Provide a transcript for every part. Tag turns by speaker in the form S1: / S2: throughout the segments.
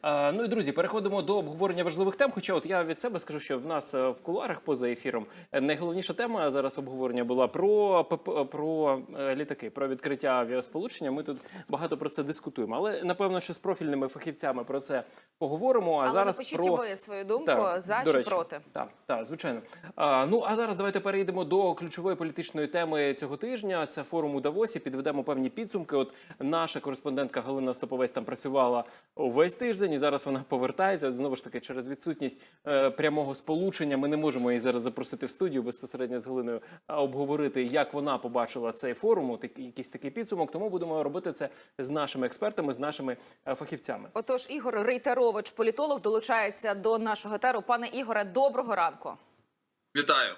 S1: А, ну і друзі, переходимо до обговорення важливих тем. Хоча, от я від себе скажу, що в нас е, в кулуарах поза ефіром е, найголовніша тема зараз обговорення була про про е, літаки, про відкриття авіасполучення. Ми тут багато про це дискутуємо. Але напевно, що з профільними фахівцями про це поговоримо. А
S2: Але
S1: зараз
S2: напишіть
S1: про
S2: ви свою думку
S1: Так,
S2: за чи
S1: речі.
S2: проти.
S1: Так, так, звичайно. А, ну а зараз давайте перейдемо до ключової політичної теми цього тижня. Це форум у Давосі. Підведемо певні підсумки. От наша кореспондентка Галина Стоповець там працювала увесь тиждень, і зараз вона повертається. От Знову ж таки, через відсутність е, прямого сполучення. Ми не можемо її зараз запросити в студію безпосередньо з Галиною, а обговорити, як вона побачила цей форум, от як- якийсь такий підсумок. Тому будемо робити це з нашими експертами, з нашими е, фахівцями.
S2: Отож, Ігор Рейтерович, політолог, долучається до нашого етеру. Пане Ігоре, доброго ранку.
S3: Вітаю.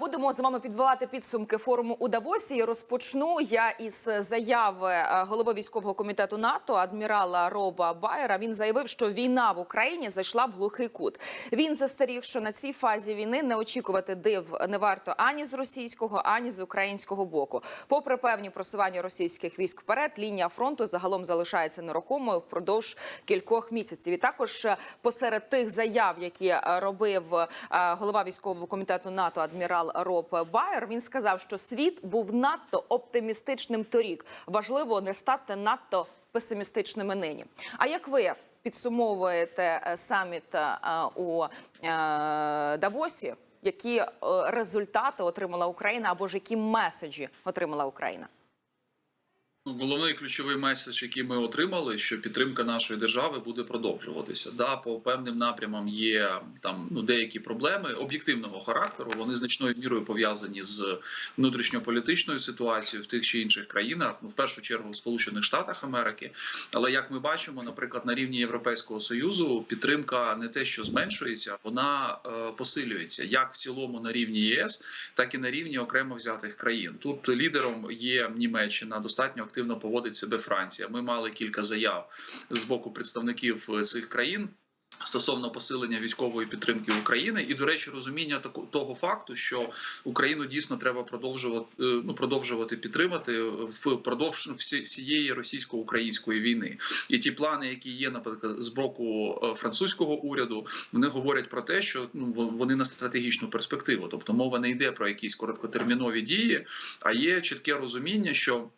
S2: Будемо з вами підбивати підсумки форуму у Давосі. Розпочну я із заяви е, голови військового комітету НАТО адмірала Роба Байера. Він заявив, що війна в Україні зайшла в глухий кут. Він застеріг, що на цій фазі війни не очікувати див не варто ані з російського, ані з українського боку. Попри певні просування російських військ вперед, лінія фронту загалом залишається нерухомою впродовж кількох місяців. І також е, посеред тих заяв, які е, робив голова військового комітету НАТО адмірал Роб Байер, він сказав, що світ був надто оптимістичним торік. Важливо не стати надто песимістичними нині. А як ви підсумовуєте е, саміт е, у е, Давосі? Які результати отримала Україна або ж які меседжі отримала Україна?
S3: Головний ключовий меседж, який ми отримали, що підтримка нашої держави буде продовжуватися. Да, по певним напрямам є там ну деякі проблеми об'єктивного характеру. Вони значною мірою пов'язані з внутрішньополітичною ситуацією в тих чи інших країнах, ну в першу чергу в Сполучених Штатах Америки. Але як ми бачимо, наприклад, на рівні Європейського союзу підтримка не те, що зменшується, вона е, посилюється як в цілому на рівні ЄС, так і на рівні окремо взятих країн. Тут лідером є Німеччина, достатньо активно поводить себе Франція. Ми мали кілька заяв з боку представників е, цих країн. Стосовно посилення військової підтримки України, і до речі, розуміння того факту, що Україну дійсно треба продовжувати е, ну продовжувати підтримати впродовж всієї російсько-української війни. І ті плани, які є, наприклад, з боку е, французького уряду, вони говорять про те, що ну вон- вони на стратегічну перспективу. Тобто мова не йде про якісь короткотермінові дії, а є чітке розуміння, що.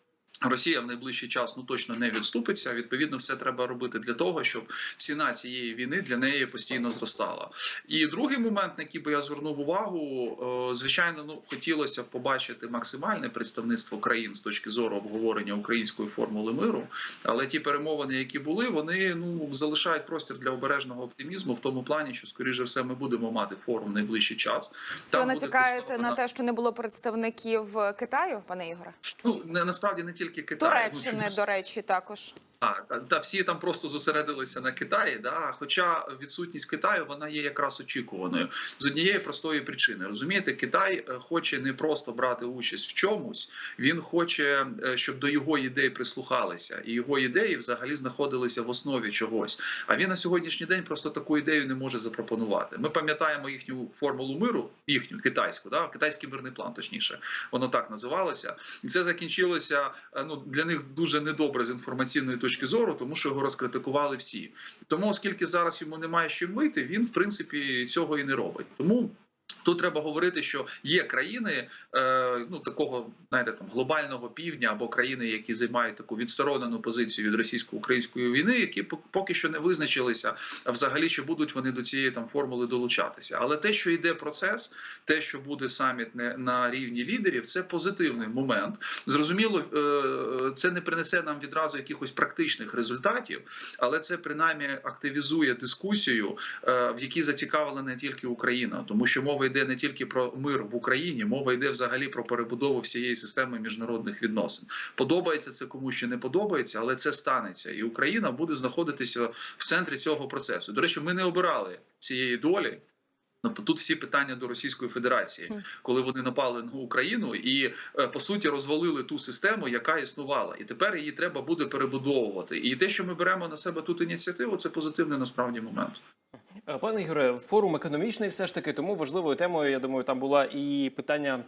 S3: Росія в найближчий час ну точно не відступиться. Відповідно, все треба робити для того, щоб ціна цієї війни для неї постійно зростала. І другий момент, на який би я звернув увагу, е, звичайно, ну хотілося б побачити максимальне представництво країн з точки зору обговорення української формули миру. Але ті перемовини, які були, вони ну залишають простір для обережного оптимізму в тому плані, що скоріше все ми будемо мати форум в найближчий час.
S2: Це натякаєте на те, що не було представників Китаю, пане Ігоре?
S3: Ну не насправді не тільки Китай. ну,
S2: Туреччини,
S3: чомусь-
S2: до речі, також.
S3: Та, та всі там просто зосередилися на Китаї. Да? Хоча відсутність Китаю вона є якраз очікуваною з однієї простої причини. Розумієте, Китай е, хоче не просто брати участь в чомусь, він хоче, е, щоб до його ідей прислухалися, і його ідеї взагалі знаходилися в основі чогось. А він на сьогоднішній день просто таку ідею не може запропонувати. Ми пам'ятаємо їхню формулу миру, їхню китайську, да? китайський мирний план, точніше, воно так називалося. І це закінчилося е, ну для них дуже недобре з інформаційної точки зору, тому що його розкритикували всі. Тому, оскільки зараз йому немає що чим вийти, він в принципі цього і не робить. Тому. Тут треба говорити, що є країни е, ну такого знаєте, там глобального півдня або країни, які займають таку відсторонену позицію від російсько-української війни, які пок- поки що не визначилися, взагалі чи будуть вони до цієї там формули долучатися. Але те, що йде процес, те, що буде саміт не на рівні лідерів, це позитивний момент. Зрозуміло, е, це не принесе нам відразу якихось практичних результатів, але це принаймні активізує дискусію, е, в якій зацікавлена не тільки Україна, тому що мова йде не тільки про мир в Україні, мова йде взагалі про перебудову всієї системи міжнародних відносин. Подобається це комусь чи не подобається, але це станеться, і Україна буде знаходитися в центрі цього процесу. До речі, ми не обирали цієї долі. Тобто тут всі питання до Російської Федерації, коли вони напали на Україну і е, по суті розвалили ту систему, яка існувала, і тепер її треба буде перебудовувати. І те, що ми беремо на себе тут ініціативу, це позитивний насправді момент.
S1: Е, Пане Ігоре, форум економічний все ж таки, тому важливою темою, я думаю, там була і питання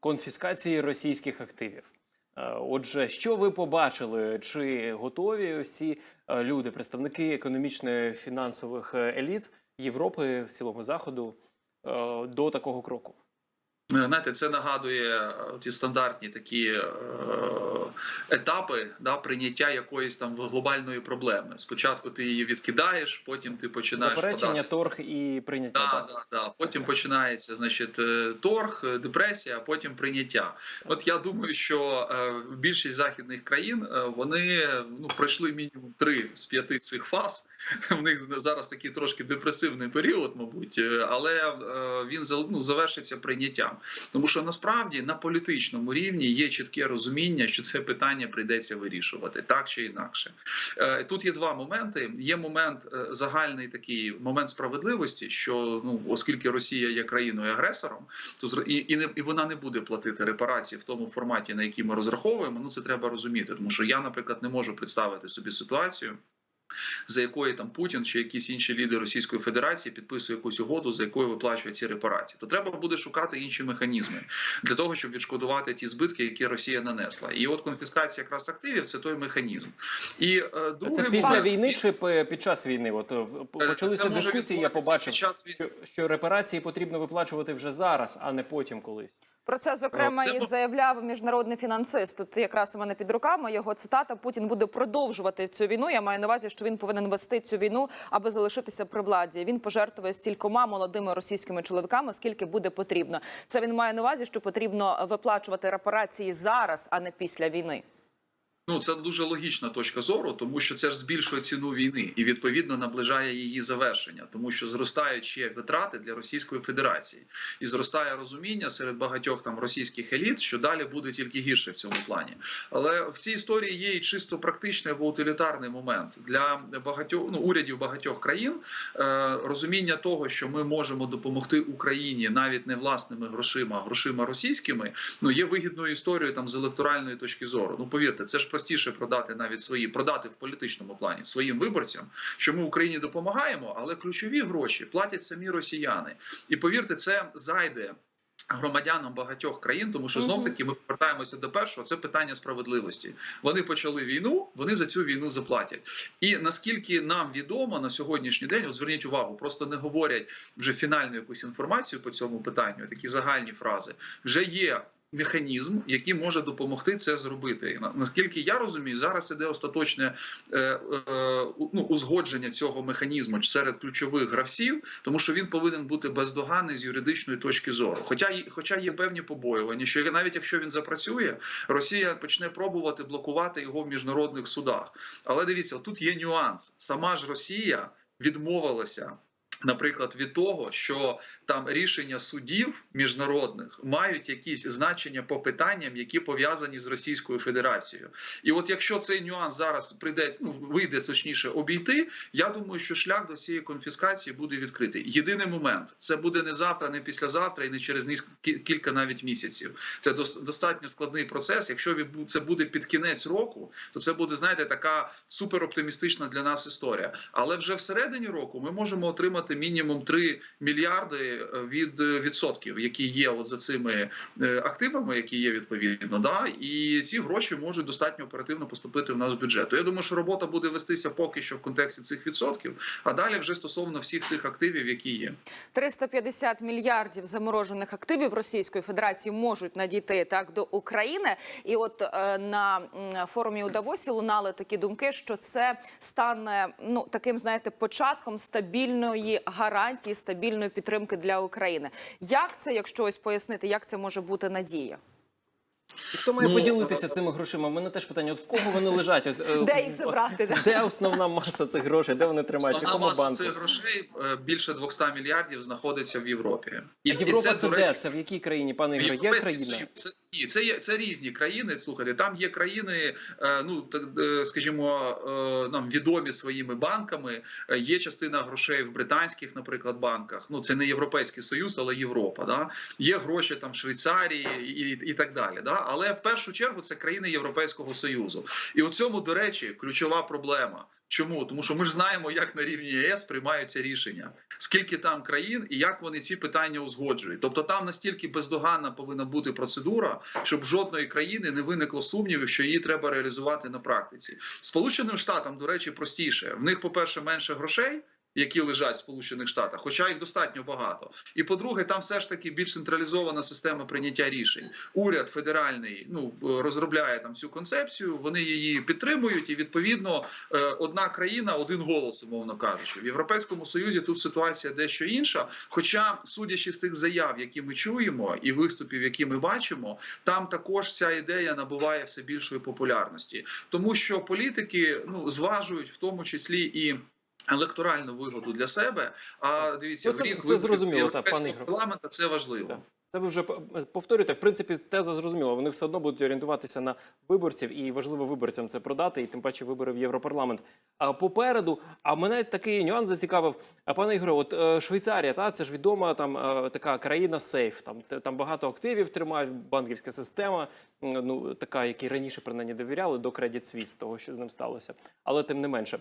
S1: конфіскації російських активів. Е, Отже, що ви побачили? Чи готові всі е, люди, представники економічної фінансових е, еліт Європи, в цілому заходу, до такого кроку?
S3: Е, Знаєте, це нагадує е, ті стандартні такі е, етапи да, прийняття якоїсь там глобальної проблеми. Спочатку ти її відкидаєш, потім ти починаєш
S1: Заперечення,
S3: подати.
S1: торг і прийняття.
S3: Да,
S1: так?
S3: да, да. Потім починається значить торг, депресія, а потім прийняття. От я думаю, що більшість західних країн вони ну пройшли мінімум три з п'яти цих фаз. В них зараз такий трошки депресивний період, мабуть, е, але е, він ну, завершиться прийняттям. Тому що насправді на політичному рівні є чітке розуміння, що це питання прийдеться вирішувати так чи інакше. Е, Тут є два моменти. Є момент загальний такий момент справедливості, що ну оскільки Росія є країною агресором, то і, і не і вона не буде платити репарації в тому форматі, на який ми розраховуємо. Ну це треба розуміти, тому що я, наприклад, не можу представити собі ситуацію. За якої там Путін чи якісь інші лідери Російської Федерації підписує якусь угоду, за якою виплачує ці репарації, то треба буде шукати інші механізми для того, щоб відшкодувати ті збитки, які Росія нанесла. І от конфіскація якраз активів це той механізм. І е, другий
S1: Це після
S3: момент-
S1: війни чи під час війни? От е,
S3: Е,
S1: почалися дискусії. Я побачив, що, що репарації потрібно виплачувати вже зараз, а не потім колись.
S2: Про це зокрема і заявляв міжнародний фінансист. Тут якраз у мене під руками його цитата: Путін буде продовжувати цю війну. Я маю на увазі, що він повинен вести цю війну, аби залишитися при владі. Він пожертвує стількома молодими російськими чоловіками, скільки буде потрібно. Це він має на увазі, що потрібно виплачувати репарації зараз, а не після війни.
S3: Ну, це дуже логічна точка зору, тому що це ж збільшує ціну війни і відповідно наближає її завершення, тому що зростають витрати для Російської Федерації, і зростає розуміння серед багатьох там російських еліт, що далі буде тільки гірше в цьому плані. Але в цій історії є і чисто практичний або утилітарний момент для багатьох ну, урядів багатьох країн. Е, розуміння того, що ми можемо допомогти Україні навіть не власними грошима, а грошима російськими, ну є вигідною історією там з електоральної точки зору. Ну повірте, це ж простіше продати навіть свої продати в політичному плані своїм виборцям, що ми Україні допомагаємо, але ключові гроші платять самі росіяни. І повірте, це зайде. Громадянам багатьох країн, тому що знов таки ми повертаємося до першого. Це питання справедливості. Вони почали війну, вони за цю війну заплатять. І наскільки нам відомо на сьогоднішній день, от зверніть увагу, просто не говорять вже фінальну якусь інформацію по цьому питанню, такі загальні фрази. Вже є механізм, який може допомогти це зробити. Наскільки я розумію, зараз іде остаточне е, е, ну, узгодження цього механізму серед ключових гравців, тому що він повинен бути бездоганний з юридичної точки зору. Хоча хоча є певні побоювання, що навіть якщо він запрацює, Росія почне пробувати блокувати його в міжнародних судах. Але дивіться, тут є нюанс. Сама ж Росія відмовилася. Наприклад, від того, що там рішення судів міжнародних мають якісь значення по питанням, які пов'язані з Російською Федерацією, і от якщо цей нюанс зараз прийде, ну вийде точніше обійти, я думаю, що шлях до цієї конфіскації буде відкритий. Єдиний момент це буде не завтра, не післязавтра і не через ніс- кілька навіть місяців. Це дос- достатньо складний процес. Якщо це буде під кінець року, то це буде знаєте така супероптимістична для нас історія. Але вже всередині року ми можемо отримати мінімум 3 мільярди е, від е, відсотків, які є от за цими е, активами, які є відповідно. Да, і ці гроші можуть достатньо оперативно поступити в наш бюджет. То Я думаю, що робота буде вестися поки що в контексті цих відсотків, а далі вже стосовно всіх тих активів, які є.
S2: 350 мільярдів заморожених активів Російської Федерації можуть надійти так до України. І от е, на форумі у Давосі лунали такі думки, що це стане ну таким, знаєте, початком стабільної гарантії, стабільної підтримки для України. Як це, якщо ось пояснити, як це може бути надія?
S1: І хто має
S3: Ну,
S1: поділитися цими грошима? У мене теж питання: от в кого вони лежать? Ось, е,
S2: Де їх забрати, да?
S1: Де основна маса цих грошей? Де вони тримають?
S3: Основна
S1: якому
S3: маса
S1: банку?
S3: цих грошей е, більше 200 мільярдів знаходиться в Європі. І,
S1: Європа це,
S3: до
S1: де?
S3: речі,
S1: Це в якій країні? Пане Ігоре, є країна?
S3: Це, ні, це є це різні країни. Слухайте, там є країни, е, ну так, е, скажімо, е, нам відомі своїми банками. Е, Є частина грошей в британських, наприклад, банках. Ну це не Європейський Союз, але Європа. Да? Є гроші там в Швейцарії і, і так далі. Да? Але в першу чергу це країни Європейського Союзу. І у цьому, до речі, ключова проблема. Чому? Тому що ми ж знаємо, як на рівні ЄС приймаються рішення, скільки там країн і як вони ці питання узгоджують. Тобто там настільки бездоганна повинна бути процедура, щоб жодної країни не виникло сумнівів, що її треба реалізувати на практиці. Сполученим Штатам, до речі, простіше. В них, по-перше, менше грошей. Які лежать в Сполучених Штатах, хоча їх достатньо багато. І по-друге, там все ж таки більш централізована система прийняття рішень. Уряд федеральний ну розробляє там цю концепцію. Вони її підтримують, і відповідно е, одна країна, один голос, умовно кажучи. В Європейському Союзі тут ситуація дещо інша. Хоча, судячи з тих заяв, які ми чуємо, і виступів, які ми бачимо, там також ця ідея набуває все більшої популярності, тому що політики ну зважують в тому числі і. Електоральну вигоду для себе. А дивіться,
S1: Ну, це-
S3: в рік
S1: це зрозуміло, та,
S3: парламента це важливо.
S1: Так. Це ви вже повторюєте. В принципі, теза зрозуміла. Вони все одно будуть орієнтуватися на виборців, і важливо виборцям це продати, і тим паче вибори в Європарламент. А попереду, а мене такий нюанс зацікавив. Пане Ігоре, от е, Швейцарія, та це ж відома там е, така країна сейф. Там там багато активів тримають, банківська система. Ну така, якій раніше принаймні довіряли до Credit Suisse, того що з ним сталося. Але тим не менше.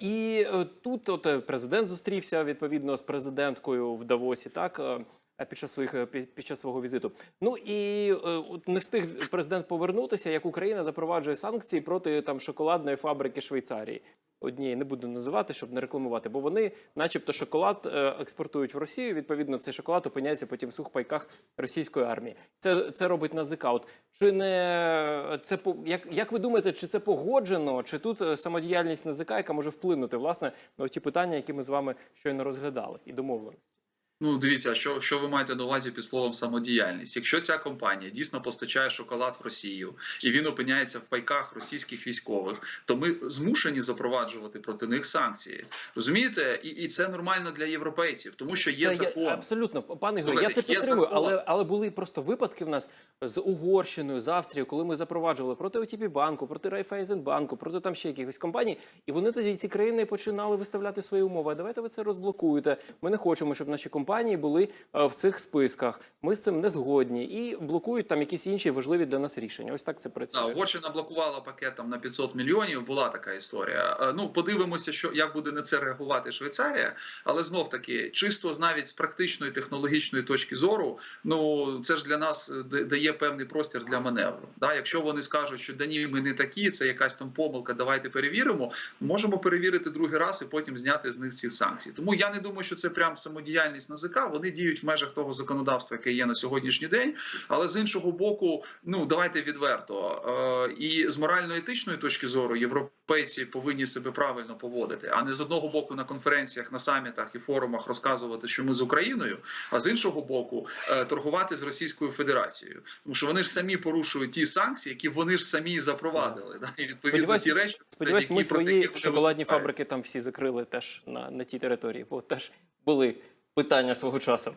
S1: І е, тут от президент зустрівся відповідно з президенткою в Давосі. Так. Е, під час своїх е, під, час свого візиту. Ну і е, от не встиг президент повернутися, як Україна запроваджує санкції проти там шоколадної фабрики Швейцарії. Однієї не буду називати, щоб не рекламувати, бо вони, начебто, шоколад експортують в Росію. Відповідно, цей шоколад опиняється потім в сухпайках російської армії. Це це робить НАЗК. От чи не це по- як, як ви думаєте, чи це погоджено? Чи тут самодіяльність НАЗК, яка може вплинути власне на ті питання, які ми з вами щойно розглядали, і домовленості?
S3: Ну, дивіться, що, що ви маєте на увазі під словом самодіяльність. Якщо ця компанія дійсно постачає шоколад в Росію і він опиняється в пайках російських військових, то ми змушені запроваджувати проти них санкції. Розумієте, і, і це нормально для європейців, тому що є
S1: Це
S3: закон.
S1: Я, абсолютно, пане Ігор, я це підтримую, але, але були просто випадки в нас з Угорщиною, з Австрією, коли ми запроваджували проти ОТП банку, проти Райфайзенбанку, проти там ще якихось компаній, і вони тоді ці країни починали виставляти свої умови. А давайте ви це розблокуєте. Ми не хочемо, щоб наші компанії були е, в цих списках. Ми з цим не згодні і блокують там якісь інші важливі для нас рішення. Ось так це
S3: Да,
S1: працює.
S3: Угорщина блокувала пакет там на 500 мільйонів. Була така історія. Е, Ну подивимося, що як буде на це реагувати Швейцарія. Але знов таки, чисто навіть з практичної технологічної точки зору, ну це ж для нас е, дає певний простір для маневру. Да, якщо вони скажуть, що да ні, ми не такі, це якась там помилка, давайте перевіримо. Можемо перевірити другий раз і потім зняти з них ці санкції. Тому я не думаю, що це прям самодіяльність НАЗК. Вони діють в межах того законодавства, яке є на сьогоднішній день. Але з іншого боку, ну давайте відверто. Е, і з морально-етичної точки зору європейці повинні себе правильно поводити, а не з одного боку на конференціях, на самітах і форумах розказувати, що ми з Україною, а з іншого боку, е, торгувати з Російською Федерацією, тому що вони ж самі порушують ті санкції, які вони ж самі запровадили. Да? І відповідно
S1: Сподіваюсь,
S3: ті речі,
S1: Сподіваюсь, ми свої шоколадні фабрики там всі закрили теж на, на тій території, бо теж були питання свого часу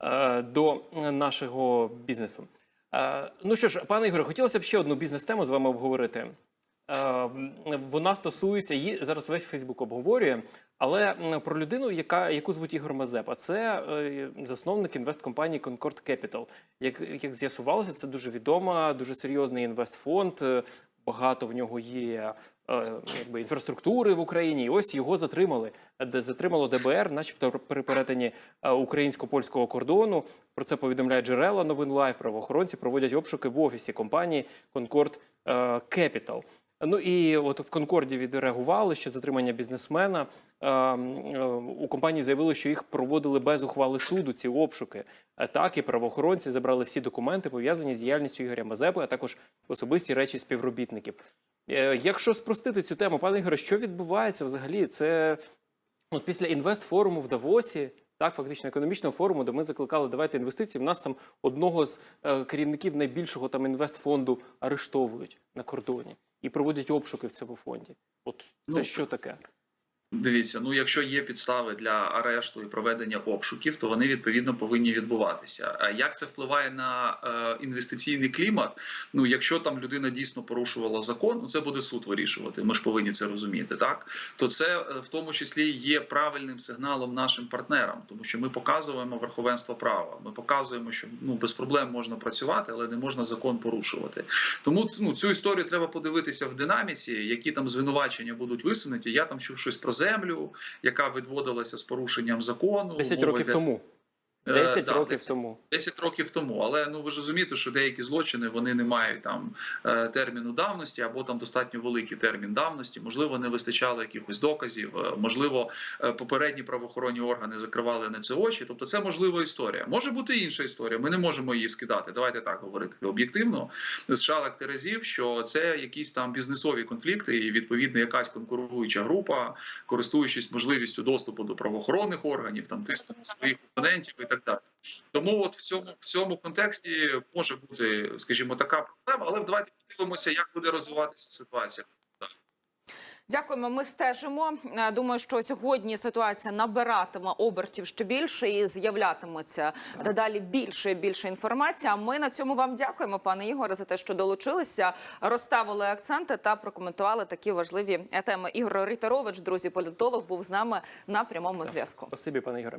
S1: е, до нашого бізнесу. Е, ну що ж, пане Ігоре, хотілося б ще одну бізнес-тему з вами обговорити. Е, вона стосується її зараз весь Фейсбук обговорює, але про людину, яка яку звуть Ігор Мазепа, це засновник інвесткомпанії Concord Capital. Як, як з'ясувалося, це дуже відома, дуже серйозний інвестфонд. Багато в нього є якби інфраструктури в Україні. І ось його затримали. Затримало ДБР, начебто при перетині е, українсько-польського кордону. Про це повідомляють джерела новин Лайв. Правоохоронці проводять обшуки в офісі компанії Concord е, Capital. Ну і от в Конкорді відреагували ще затримання бізнесмена. Е, е, У компанії заявили, що їх проводили без ухвали суду. Ці обшуки. Е, Так і правоохоронці забрали всі документи, пов'язані з діяльністю Ігоря Мазепи, а також особисті речі співробітників. Е, Якщо спростити цю тему, пане Ігоре, що відбувається взагалі? Це от після інвестфоруму в Давосі. Так, фактично економічного форуму, де ми закликали давайте інвестиції. В нас там одного з е, керівників найбільшого там інвестфонду арештовують на кордоні і проводять обшуки в цьому фонді. От це
S3: Ну,
S1: що таке?
S3: Дивіться, ну якщо є підстави для арешту і проведення обшуків, то вони відповідно повинні відбуватися. А як це впливає на е, інвестиційний клімат? Ну якщо там людина дійсно порушувала закон, ну це буде суд вирішувати. Ми ж повинні це розуміти, так то це е, в тому числі є правильним сигналом нашим партнерам, тому що ми показуємо верховенство права. Ми показуємо, що ну без проблем можна працювати, але не можна закон порушувати. Тому ну, цю історію треба подивитися в динаміці, які там звинувачення будуть висунуті. Я там чув щось про землю, яка відводилася з порушенням закону.
S1: 10 років тому.
S3: Е,
S1: 10
S3: да,
S1: років
S3: 10
S1: тому.
S3: 10 років тому. Але ну ви ж розумієте, що деякі злочини вони не мають там е, терміну давності або там достатньо великий термін давності. Можливо, не вистачало якихось доказів. е, Можливо, е, попередні правоохоронні органи закривали на це очі. Тобто, це можлива історія. Може бути інша історія. Ми не можемо її скидати. Давайте так говорити об'єктивно з шалок терезів, що це якісь там бізнесові конфлікти, і відповідно якась конкуруюча група, користуючись можливістю доступу до правоохоронних органів, там тисне своїх опонентів і так далі. Тому от в цьому в цьому контексті може бути, скажімо, така проблема, але давайте подивимося, як буде розвиватися ситуація.
S2: Дякуємо. Ми стежимо. Е, Думаю, що сьогодні ситуація набиратиме обертів ще більше і з'являтиметься дедалі більше і більше інформації. А ми на цьому вам дякуємо, пане Ігоре, за те, що долучилися, розставили акценти та прокоментували такі важливі теми. Ігор Рітерович, друзі, політолог, був з нами на прямому зв'язку.
S1: Спасибі, пане Ігоре.